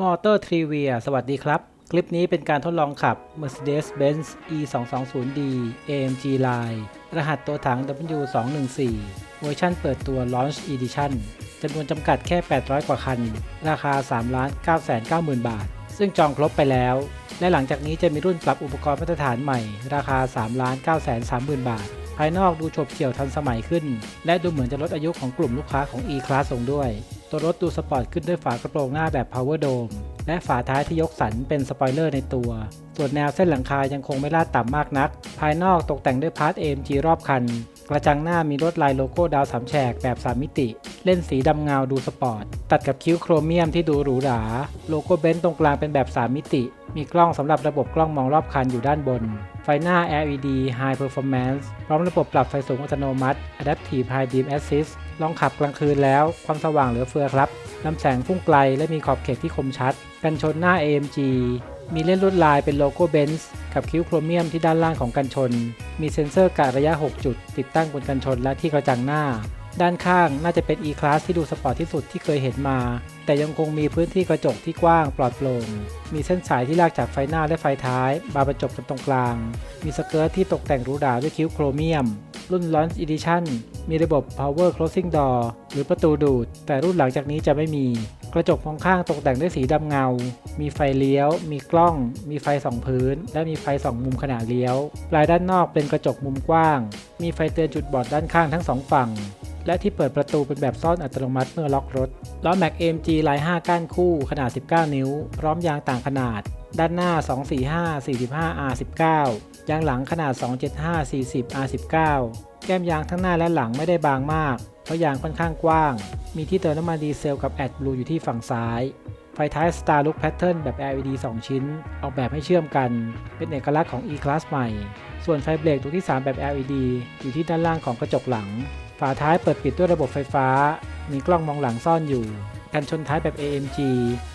มอเตอร์ทริเวียสวัสดีครับ คลิปนี้เป็นการทดลองขับ Mercedes-Benz E220D AMG Line รหัสตัวถัง W214 เวอร์ชันเปิดตัว Launch Edition จำนวนจำกัดแค่ 800 กว่าคัน ราคา 3 9 9 0 0 0 บาท ซึ่งจองครบไปแล้ว และหลังจากนี้จะมีรุ่นปรับอุปกรณ์มาตรฐานใหม่ ราคา 3 9 3 0 0 0 บาท ภายนอกดูฉบเฉี่ยวทันสมัยขึ้น และดูเหมือนจะลดอายุของกลุ่มลูกค้าของ E-Class ลงด้วย ตัวรถดูสปอร์ตขึ้นด้วยฝากระโปรงหน้าแบบ Power Dome และฝาท้ายที่ยกสันเป็นสปอยเลอร์ในตัว ส่วนแนวเส้นหลังคายังคงไม่ลาดต่ำมากนัก ภายนอกตกแต่งด้วยพาร์ท AMG รอบคัน กระจังหน้ามีลวดลายโลโก้ดาวสามแฉกแบบ3มิติ เล่นสีดำเงาดูสปอร์ต ตัดกับคิ้วโครเมียมที่ดูหรูหรา โลโก้เบนซ์ตรงกลางเป็นแบบ 3 มิติ มีกล้องสำหรับระบบกล้องมองรอบคันอยู่ด้านบน ไฟหน้า LED High Performance พร้อมระบบปรับไฟสูงอัตโนมัติ Adaptive High Beam Assist ลองขับกลางคืนแล้ว ความสว่างเหลือเฟือครับลำแสงพุ่งไกลและมีขอบเขตที่คมชัด กันชนหน้า AMG มีเล่นลวดลายเป็นโลโก้เบนซ์กับคิ้วโครเมียมที่ด้านล่างของกันชน มีเซ็นเซอร์กะระยะ 6 จุด ติดตั้งบนกันชนและที่กระจังหน้า ด้านข้างน่าจะเป็น E-Class ที่ดูสปอร์ตที่สุดที่เคยเห็นมา แต่ยังคงมีพื้นที่กระจกที่กว้างปลอดโปร่ง มีเส้นสายที่ลากจากไฟหน้าและไฟท้ายมาบรรจบกันตรงกลาง มีสเกิร์ตที่ตกแต่งหรูหราด้วยคิ้วโครเมียม รุ่น Launch Edition มีระบบ Power Closing Door หรือประตูดูด แต่รุ่นหลังจากนี้จะไม่มี กระจกมองข้างตกแต่งด้วยสีดำเงา มีไฟเลี้ยว มีกล้อง มีไฟสองพื้น และมีไฟสองมุมขณะเลี้ยว ปลายด้านนอกเป็นกระจกมุมกว้าง มีไฟเตือนจุดบอดด้านข้างทั้งสองฝั่ง และที่เปิดประตูเป็นแบบซ่อนอัตโนมัติเมื่อล็อกรถ ล้อแม็ก AMG ลาย5ก้านคู่ขนาด 19 นิ้ว พร้อมยางต่างขนาด ด้านหน้า 245 45 R19 ยางหลังขนาด 275 40 R19 แก้มยางทั้งหน้าและหลังไม่ได้บางมาก เพราะยางค่อนข้างกว้าง มีที่เติมน้ำมันดีเซลกับ AdBlue อยู่ที่ฝั่งซ้าย ไฟท้าย Star Look Pattern แบบ LED 2 ชิ้น ออกแบบให้เชื่อมกัน เป็นเอกลักษณ์ของ E-Class ใหม่ ส่วนไฟเบรกตัวที่ 3 แบบ LED อยู่ที่ด้านล่างของกระจกหลัง ฝาท้ายเปิดปิดด้วยระบบไฟฟ้า มีกล้องมองหลังซ่อนอยู่ กันชนท้ายแบบ AMG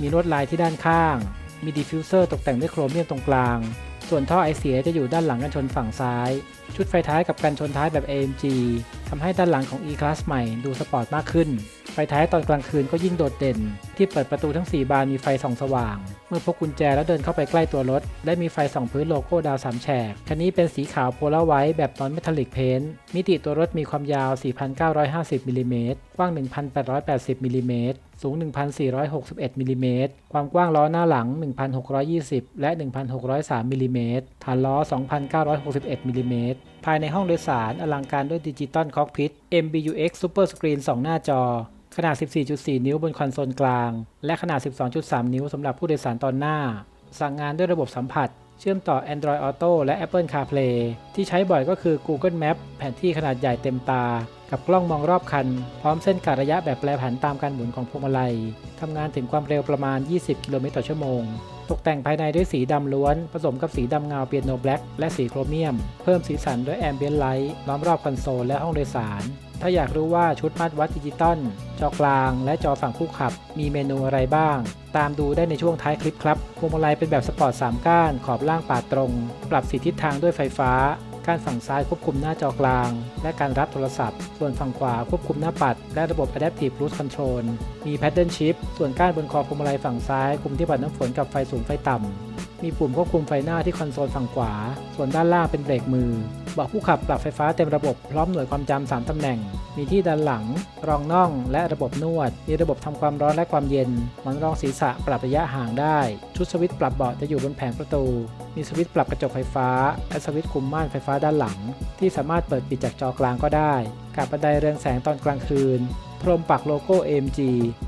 มีลวดลายที่ด้านข้าง มีดิฟฟิวเซอร์ตกแต่งด้วยโครเมียมตรงกลาง ส่วนท่อไอเสียจะอยู่ด้านหลังกันชนฝั่งซ้าย ชุดไฟท้ายกับกันชนท้ายแบบ AMG ทำให้ด้านหลังของ E-Class ใหม่ดูสปอร์ตมากขึ้น ไฟท้ายตอนกลางคืนก็ยิ่งโดดเด่น ที่เปิดประตูทั้ง 4 บานมีไฟส่องสว่าง เมื่อพกกุญแจแล้วเดินเข้าไปใกล้ตัวรถและมีไฟส่องพื้นโลโก้ดาวสามแฉก คันนี้เป็นสีขาวโพลาร์ไวท์แบบนอนเมทัลลิกเพนท์มิติตัวรถมีความยาว 4,950มิลลิเมตรกว้าง 1,880มิลลิเมตรสูง 1,461มิลลิเมตรความกว้างล้อหน้าหลัง 1,620 และ 1,603มิลลิเมตรฐานล้อ 2,961มิลลิเมตรภายในห้องโดยสารอลังการด้วยดิจิตอลคอกพิท MBUX Super Screen 2 หน้าจอ ขนาด 14.4 นิ้วบนคอนโซลกลาง และขนาด 12.3 นิ้วสำหรับผู้โดยสารตอนหน้า สั่งงานด้วยระบบสัมผัส เชื่อมต่อ Android Auto และ Apple CarPlay ที่ใช้บ่อยก็คือ Google Map แผนที่ขนาดใหญ่เต็มตา กับกล้องมองรอบคัน พร้อมเส้นกะระยะแบบแปรผันตามการหมุนของพวงมาลัยทำงานถึงความเร็วประมาณ 20 กิโลเมตรต่อชั่วโมง ตกแต่งภายในด้วยสีดำล้วน ผสมกับสีดำเงาเปียโนแบล็กและสีโครเมียม เพิ่มสีสันด้วยแอมเบียนไลท์ล้อมรอบคอนโซลและห้องโดยสาร ถ้าอยากรู้ว่าชุดมัดวัดดิจิตอลจอกลาง และจอฝั่งผู้ขับ มีเมนูอะไรบ้าง ตามดูได้ในช่วงท้ายคลิปครับพวงมาลัยเป็นแบบสปอร์ต3ก้าน ขอบล่างปาดตรง ปรับสีทิศทางด้วยไฟฟ้ากานฝั่งซ้ายควบคุมหน้าจอกลาง และการรับโทรศัพท์ ส่วนฝั่งขวาควบคุมหน้าปัด และระบบ Adaptive Cruise Control มี Paddle Shift ส่วนก้านบนคอพวงมาลัยฝั่งซ้าย คุมที่ปัดน้ำฝนกับไฟสูงไฟต่ำมีปุ่มควบคุมไฟหน้าที่คอนโซลฝั่งขวา ส่วนด้านล่างเป็นเบรกมือ บาะผู้ขับปรับไฟฟ้าเต็มระบบพร้อมหน่วยความจำ3ตำแหน่ง มีที่ด้านหลัง รองน่อง และระบบนวด มีระบบทำความร้อนและความเย็นหมอนรองศีรษะปรับระยะห่างได้ ชุดสวิตช์ปรับเบาะจะอยู่บนแผงประตู มีสวิตช์ปรับกระจกไฟฟ้า และสวิตช์คุมม่านไฟฟ้าด้านหลัง ที่สามารถเปิดปิดจากจอกลางก็ได้ กับบันไดเรืองแสงตอนกลางคืน รมปักโลโก้ AMG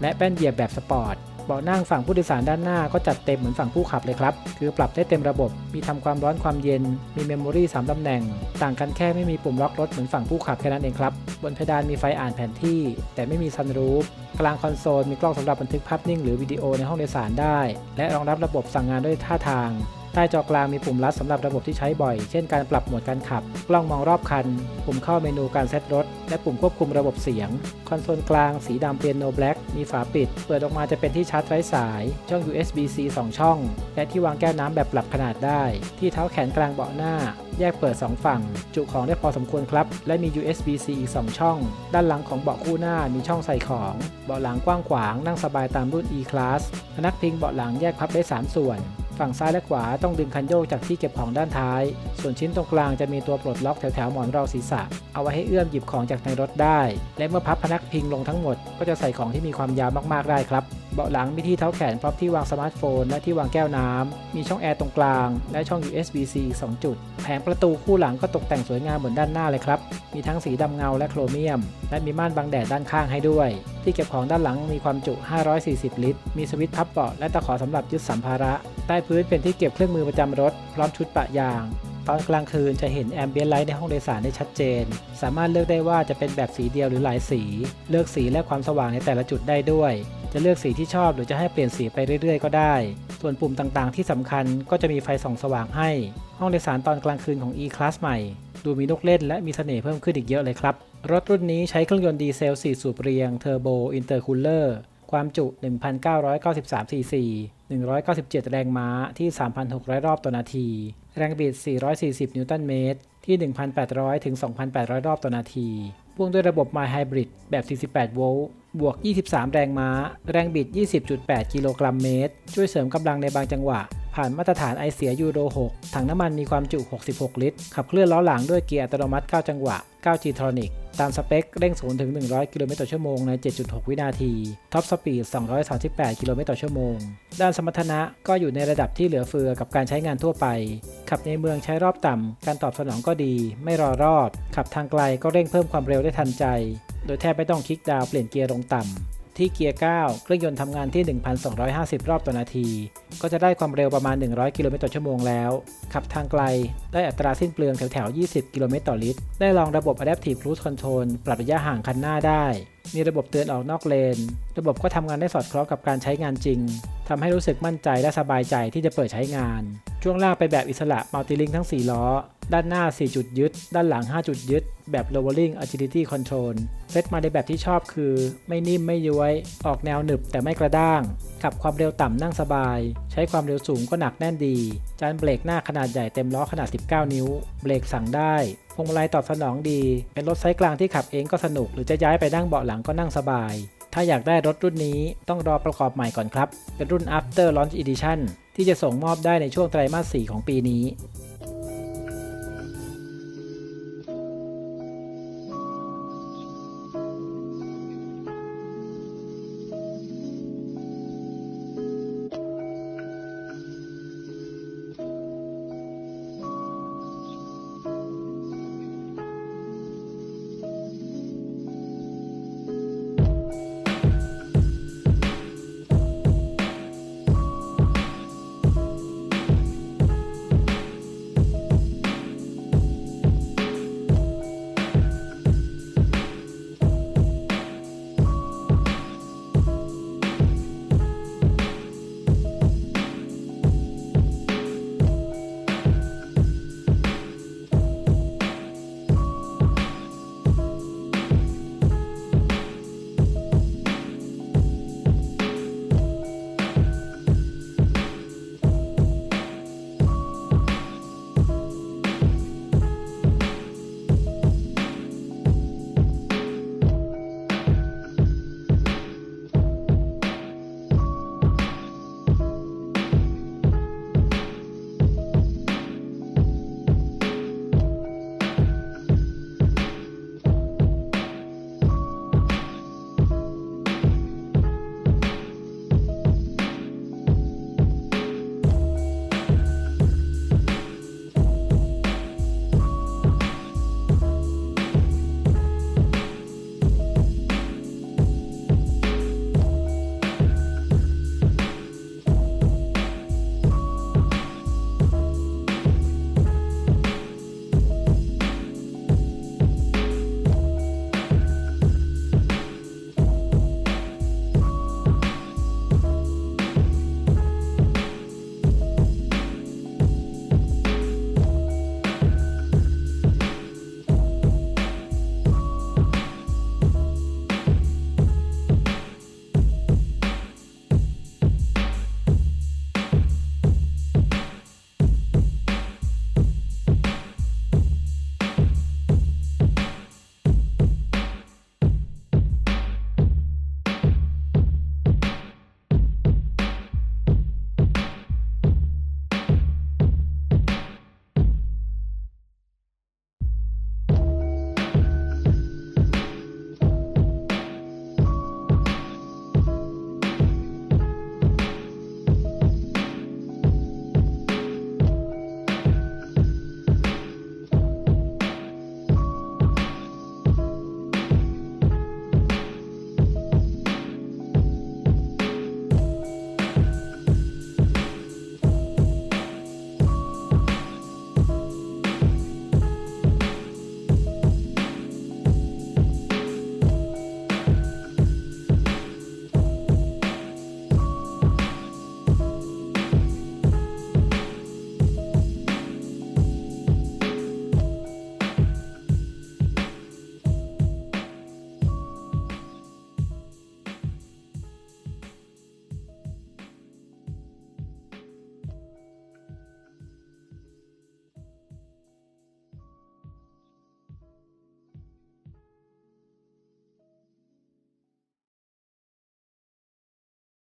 และแป้นเหยียบแบบสปอร์ตเบาะนั่งฝั่งผู้โดยสารด้านหน้าก็จัดเต็มเหมือนฝั่งผู้ขับเลยครับ คือปรับได้เต็มระบบ มีทำความร้อนความเย็น มีเมมโมรี่3ตำแหน่ง ต่างกันแค่ไม่มีปุ่มล็อกรถเหมือนฝั่งผู้ขับแค่นั้นเองครับ บนเพดานมีไฟอ่านแผนที่ แต่ไม่มีซันรูฟ กลางคอนโซลมีกล้องสำหรับบันทึกภาพนิ่งหรือวิดีโอในห้องโดยสารได้ และรองรับระบบสั่งงานด้วยท่าทาง ใต้จอกลางมีปุ่มลัดสำหรับระบบที่ใช้บ่อย เช่นการปรับโหมดการขับ กล้องมองรอบคัน ปุ่มเข้าเมนูการเซตรถ และปุ่มควบคุมระบบเสียง คอนโซลกลางสีดำเปียโนแบล็กมีฝาปิด เปิดออกมาจะเป็นที่ชาร์จไร้สาย ช่อง USB-C 2 ช่อง และที่วางแก้วน้ำแบบปรับขนาดได้ ที่เท้าแขนกลางเบาะหน้า แยกเปิด 2 ฝั่ง จุของได้พอสมควรครับ และมี USB-C อีก 2 ช่อง ด้านหลังของเบาะคู่หน้ามีช่องใส่ของ เบาะหลังกว้างขวางนั่งสบายตามรุ่น E-Class พนักพิงเบาะหลังแยกพับได้ 3 ส่วน ฝั่งซ้ายและขวาต้องดึงคันโยกจากที่เก็บของด้านท้าย ส่วนชิ้นตรงกลางจะมีตัวปลดล็อกแถวๆหมอนรองศีรษะ เอาไว้ให้เอื้อมหยิบของจากในรถได้ และเมื่อพับพนักพิงลงทั้งหมด ก็จะใส่ของที่มีความยาวมากๆได้ครับ เบาะหลังมีที่เท้าแขนพร้อมที่วางสมาร์ทโฟน และที่วางแก้วน้ำ มีช่องแอร์ตรงกลาง และช่อง USB-C อีก2จุด แผงประตูคู่หลังก็ตกแต่งสวยงามเหมือนด้านหน้าเลยครับ มีทั้งสีดำเงาและโครเมียม และมีม่านบังแดดด้านข้างให้ด้วย ที่เก็บของด้านหลังมีความจุ 540 ลิตร มีสวิตช์พับเบาะและตะขอสำหรับยึดสัมภาระ ใต้พื้นเป็นที่เก็บเครื่องมือประจำรถ พร้อมชุดปะยาง ตอนกลางคืนจะเห็นแอมเบียนไลท์ในห้องโดยสารได้ชัดเจน สามารถเลือกได้ว่าจะเป็นแบบสีเดียวหรือหลายสี เลือกสีและความสว่างในแต่ละจุดได้ด้วย จะเลือกสีที่ชอบหรือจะให้เปลี่ยนสีไปเรื่อยๆ ก็ได้ ส่วนปุ่มต่างๆ ที่สำคัญก็จะมีไฟส่องสว่างให้ ห้องโดยสารตอนกลางคืนของ E-Class ใหม่ ดูมีลูกเล่นและมีเสน่ห์เพิ่มขึ้นอีกเยอะเลยครับ รถรุ่นนี้ใช้เครื่องยนต์ดีเซล 4 สูบเรียง เทอร์โบ อินเตอร์คูลเลอร์ ความจุ 1,993 cc 197 แรงม้าที่ 3,600 รอบต่อนาที แรงบิด 440 นิวตันเมตร ที่ 1,800 ถึง 2,800 รอบต่อนาที พ่วงด้วยระบบ My Hybrid แบบ 48 โวลต์บวก 23 แรงม้า แรงบิด 20.8 กิโลกรัมเมตร ช่วยเสริมกำลังในบางจังหวะ ผ่านมาตรฐานไอเสียยูโร 6 ถังน้ำมันมีความจุ 66 ลิตร ขับเคลื่อนล้อหลังด้วยเกียร์อัตโนมัติ 9 จังหวะ 9 G Tronic ตามสเปค เร่ง0ถึง 100 กิโลเมตรต่อชั่วโมงใน 7.6 วินาที ท็อปสปีด 238 กิโลเมตรต่อชั่วโมง ด้านสมรรถนะก็อยู่ในระดับที่เหลือเฟือกับการใช้งานทั่วไป ขับในเมืองใช้รอบต่ำ การตอบสนองก็ดี ไม่รอรอบ ขับทางไกลก็เร่งเพิ่มความเร็วได้ทันใจ โดยแทบไม่ต้องคลิกดาวเปลี่ยนเกียร์ลงต่ำ ที่เกียร์ 9 เครื่องยนต์ทำงานที่ 1,250 รอบต่อนาที ก็จะได้ความเร็วประมาณ 100 กิโลเมตรต่อชั่วโมงแล้ว ขับทางไกล ได้อัตราสิ้นเปลืองแถวๆ20 กิโลเมตรต่อลิตร ได้ลองระบบ Adaptive Cruise Control ปรับระยะห่างคันหน้าได้ มีระบบเตือนออกนอกเลน ระบบก็ทำงานได้สอดคล้องกับการใช้งานจริง ทำให้รู้สึกมั่นใจและสบายใจที่จะเปิดใช้งาน ช่วงล่างเป็นแบบอิสระมัลติลิงทั้ง 4 ล้อ ด้านหน้า 4 จุดยึด ด้านหลัง 5 จุดยึด แบบ lowering agility control เซตมาในแบบที่ชอบคือ ไม่นิ่มไม่ย้วย ออกแนวหนึบแต่ไม่กระด้างขับความเร็วต่ำนั่งสบาย ใช้ความเร็วสูงก็หนักแน่นดี จานเบรกหน้าขนาดใหญ่เต็มล้อขนาด 19 นิ้ว เบรกสั่งได้พวงมาลัยตอบสนองดี เป็นรถไซส์กลางที่ขับเองก็สนุก หรือจะย้ายไปนั่งเบาะหลังก็นั่งสบาย ถ้าอยากได้รถรุ่นนี้ต้องรอประกอบใหม่ก่อนครับ เป็นรุ่น After Launch Edition ที่จะส่งมอบได้ในช่วงไตรมาส 4 ของปีนี้